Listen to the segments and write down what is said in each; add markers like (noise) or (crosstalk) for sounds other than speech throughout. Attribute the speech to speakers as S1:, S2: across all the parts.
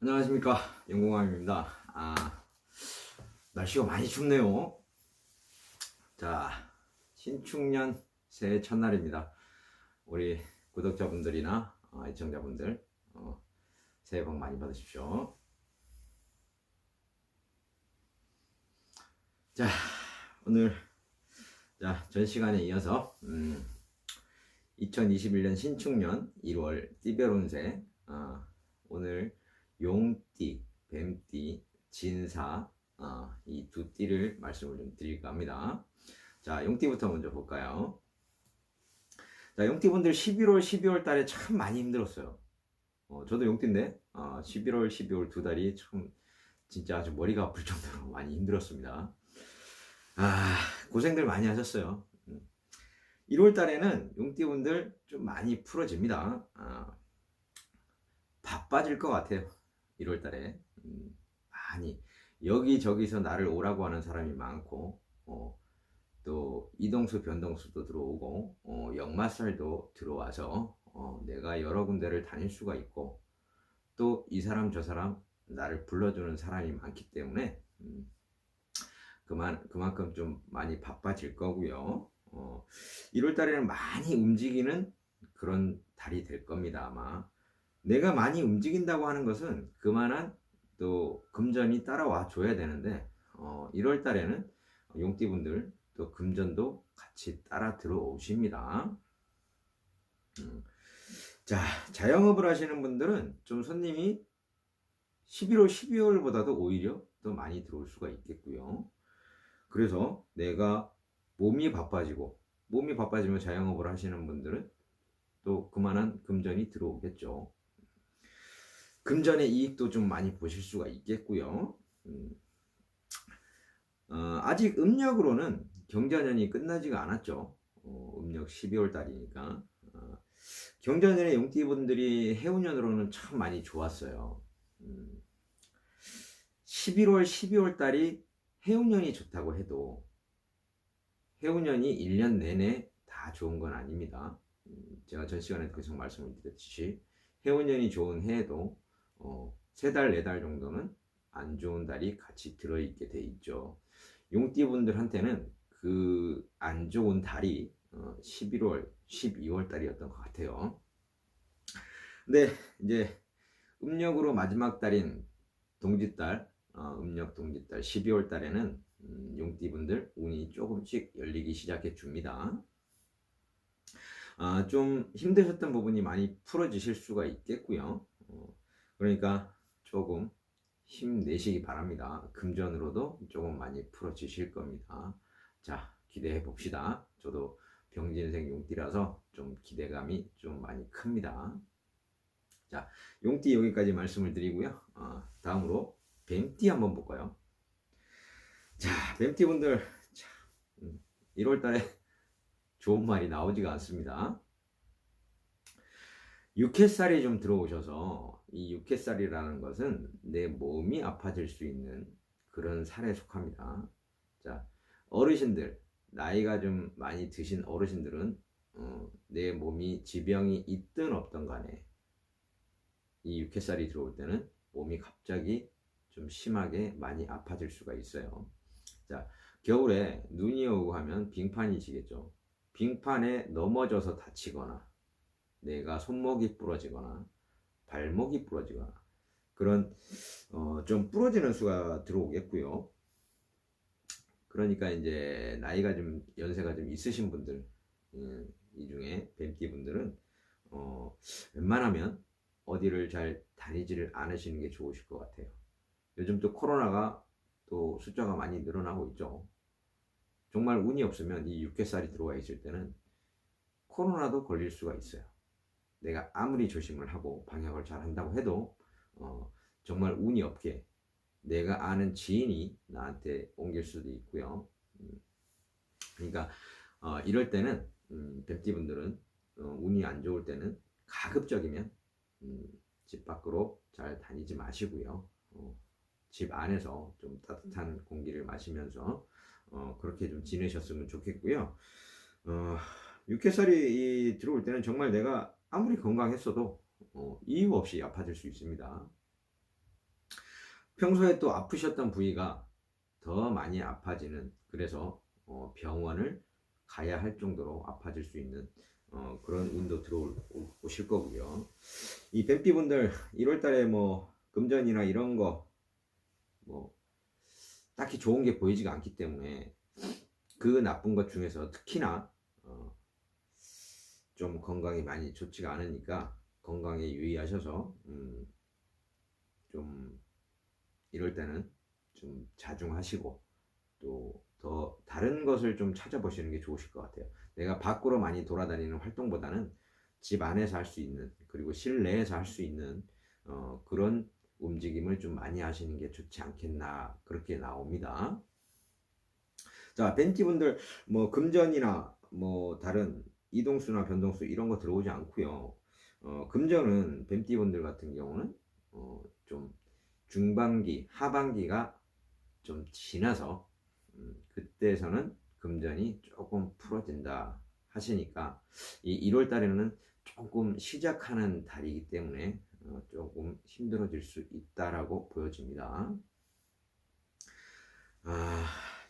S1: 안녕하십니까 영공왕입니다. 아 날씨가 많이 춥네요. 자 신축년 새해 첫날입니다. 우리 구독자분들이나 어, 애청자분들 어, 새해 복 많이 받으십시오. 자 오늘 자 전 시간에 이어서 음, 2021년 신축년 1월 띠별운세 어, 오늘 용띠, 뱀띠, 진사 어, 이 두 띠를 말씀을 좀 드릴까 합니다. 자, 용띠부터 먼저 볼까요? 자, 용띠분들 11월, 12월 달에 참 많이 힘들었어요. 어, 저도 용띠인데 어, 11월, 12월 두 달이 참 진짜 아주 머리가 아플 정도로 (laughs) 많이 힘들었습니다. 아, 고생들 많이 하셨어요. 1월 달에는 용띠분들 좀 많이 풀어집니다. 아, 바빠질 것 같아요. 1월 달에. 음, 많이. 여기저기서 나를 오라고 하는 사람이 많고, 어, 또 이동수, 변동수도 들어오고, 어, 역마살도 들어와서, 어, 내가 여러 군데를 다닐 수가 있고, 또 이 사람 저 사람 나를 불러주는 사람이 많기 때문에, 음, 그만, 그만큼 좀 많이 바빠질 거고요. 어, 1월 달에는 많이 움직이는 그런 달이 될 겁니다, 아마. 내가 많이 움직인다고 하는 것은 그만한 또 금전이 따라와 줘야 되는데 어, 1월 달에는 용띠분들 또 금전도 같이 따라 들어오십니다. 음. 자, 자영업을 하시는 분들은 좀 손님이 11월, 12월보다도 오히려 더 많이 들어올 수가 있겠고요. 그래서 내가 몸이 바빠지고 몸이 바빠지면 자영업을 하시는 분들은 또 그만한 금전이 들어오겠죠. 금전의 이익도 좀 많이 보실 수가 있겠고요. 음. 어, 아직 음력으로는 경자년이 끝나지가 않았죠. 어, 음력 12월 달이니까. 어, 경자년의 용띠분들이 해운년으로는 참 많이 좋았어요. 음, 11월, 12월 달이 해운년이 좋다고 해도 해운년이 1년 내내 다 좋은 건 아닙니다. 음, 제가 전 시간에 계속 말씀을 드렸듯이 해운년이 좋은 해에도 어, 세 달, 네달 정도는 안 좋은 달이 같이 들어있게 돼 있죠. 용띠분들한테는 그 안 좋은 달이 어, 11월, 12월 달이었던 것 같아요. 근데 이제 음력으로 마지막 달인 동짓달, 어, 음력 동짓달 12월 달에는 음, 용띠분들 운이 조금씩 열리기 시작해 줍니다. 아, 좀 힘드셨던 부분이 많이 풀어지실 수가 있겠고요. 어, 그러니까 조금 힘내시기 바랍니다. 금전으로도 조금 많이 풀어지실 겁니다. 자, 기대해 봅시다. 저도 병진생 용띠라서 좀 기대감이 좀 많이 큽니다. 자, 용띠 여기까지 말씀을 드리고요. 어, 다음으로 뱀띠 한번 볼까요? 자, 뱀띠 분들, 1월 달에 (laughs) 좋은 말이 나오지가 않습니다. 육회살이 좀 들어오셔서 이 육회살이라는 것은 내 몸이 아파질 수 있는 그런 살에 속합니다. 자, 어르신들, 나이가 좀 많이 드신 어르신들은 어, 내 몸이 지병이 있든 없든 간에 이 육회살이 들어올 때는 몸이 갑자기 좀 심하게 많이 아파질 수가 있어요. 자, 겨울에 눈이 오고 하면 빙판이 지겠죠. 빙판에 넘어져서 다치거나 내가 손목이 부러지거나 발목이 부러지거나 그런 어, 좀 부러지는 수가 들어오겠고요. 그러니까 이제 나이가 좀 연세가 좀 있으신 분들 음, 이 중에 뱀띠 분들은 어, 웬만하면 어디를 잘 다니지를 않으시는 게 좋으실 것 같아요. 요즘 또 코로나가 또 숫자가 많이 늘어나고 있죠. 정말 운이 없으면 이 육개살이 들어와 있을 때는 코로나도 걸릴 수가 있어요. 내가 아무리 조심을 하고 방역을 잘 한다고 해도 어, 정말 운이 없게 내가 아는 지인이 나한테 옮길 수도 있고요. 음, 그러니까 어, 이럴 때는 음, 뱀띠 분들은 어, 운이 안 좋을 때는 가급적이면 음, 집 밖으로 잘 다니지 마시고요. 어, 집 안에서 좀 따뜻한 공기를 마시면서 어, 그렇게 좀 지내셨으면 좋겠고요. 어, 육회살이 이 들어올 때는 정말 내가 아무리 건강했어도 어, 이유 없이 아파질 수 있습니다. 평소에 또 아프셨던 부위가 더 많이 아파지는 그래서 어, 병원을 가야 할 정도로 아파질 수 있는 어, 그런 운도 들어오실 거고요. 이 뱀띠 분들 1월달에 뭐 금전이나 이런 거 뭐 딱히 좋은 게 보이지가 않기 때문에 그 나쁜 것 중에서 특히나 어, 좀 건강이 많이 좋지가 않으니까 건강에 유의하셔서 음, 좀 이럴 때는 좀 자중하시고 또 더 다른 것을 좀 찾아보시는 게 좋으실 것 같아요. 내가 밖으로 많이 돌아다니는 활동보다는 집 안에서 할 수 있는 그리고 실내에서 할 수 있는 어, 그런 움직임을 좀 많이 하시는 게 좋지 않겠나 그렇게 나옵니다. 자, 벤티 분들 뭐 금전이나 뭐 다른 이동수나 변동수 이런 거 들어오지 않고요. 어, 금전은 뱀띠분들 같은 경우는 어, 좀 중반기, 하반기가 좀 지나서 음, 그때서는 금전이 조금 풀어진다 하시니까 이 1월 달에는 조금 시작하는 달이기 때문에 어, 조금 힘들어질 수 있다라고 보여집니다. 아,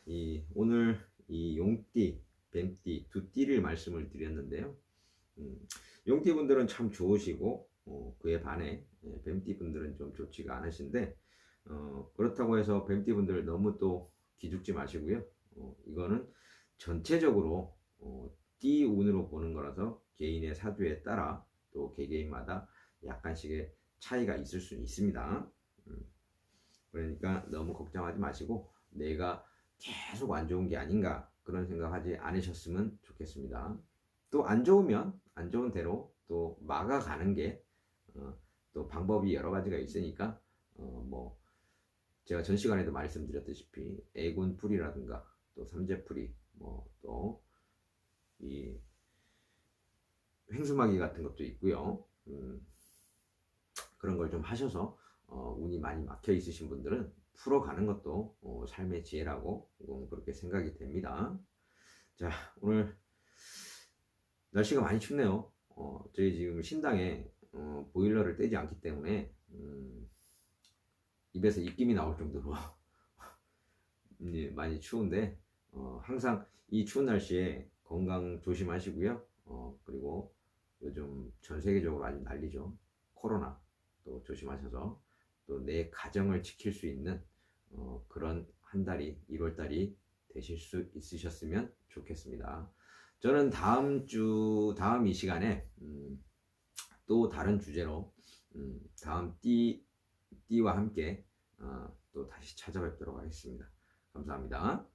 S1: 이 오늘 이 용띠, 뱀띠 두 띠를 말씀을 드렸는데요. 음, 용띠 분들은 참 좋으시고 어, 그에 반해 예, 뱀띠 분들은 좀 좋지가 않으신데 어, 그렇다고 해서 뱀띠 분들 너무 또 기죽지 마시고요. 어, 이거는 전체적으로 어, 띠 운으로 보는 거라서 개인의 사주에 따라 또 개개인마다 약간씩의 차이가 있을 수 있습니다. 음, 그러니까 너무 걱정하지 마시고 내가 계속 안 좋은 게 아닌가 그런 생각하지 않으셨으면 좋겠습니다. 또 안 좋으면 안 좋은 대로 또 막아가는 게 또 방법이 여러 가지가 있으니까 어, 뭐 제가 전 시간에도 말씀드렸다시피 애군 풀이라든가 또 삼재 풀이 뭐또이 횡수마기 같은 것도 있고요. 음, 그런 걸 좀 하셔서 어, 운이 많이 막혀 있으신 분들은 풀어가는 것도 어, 삶의 지혜라고 음, 그렇게 생각이 됩니다. 자 오늘 날씨가 많이 춥네요. 어, 저희 지금 신당에 어, 보일러를 떼지 않기 때문에 음, 입에서 입김이 나올 정도로 이제 (laughs) 많이 추운데 어, 항상 이 추운 날씨에 건강 조심하시고요. 어, 그리고 요즘 전 세계적으로 아주 난리죠. 코로나 또 조심하셔서 또 내 가정을 지킬 수 있는 어, 그런 한 달이 1월 달이 되실 수 있으셨으면 좋겠습니다. 저는 다음 주 다음 이 시간에 음, 또 다른 주제로 음, 다음 띠 띠와 함께 어, 또 다시 찾아뵙도록 하겠습니다. 감사합니다.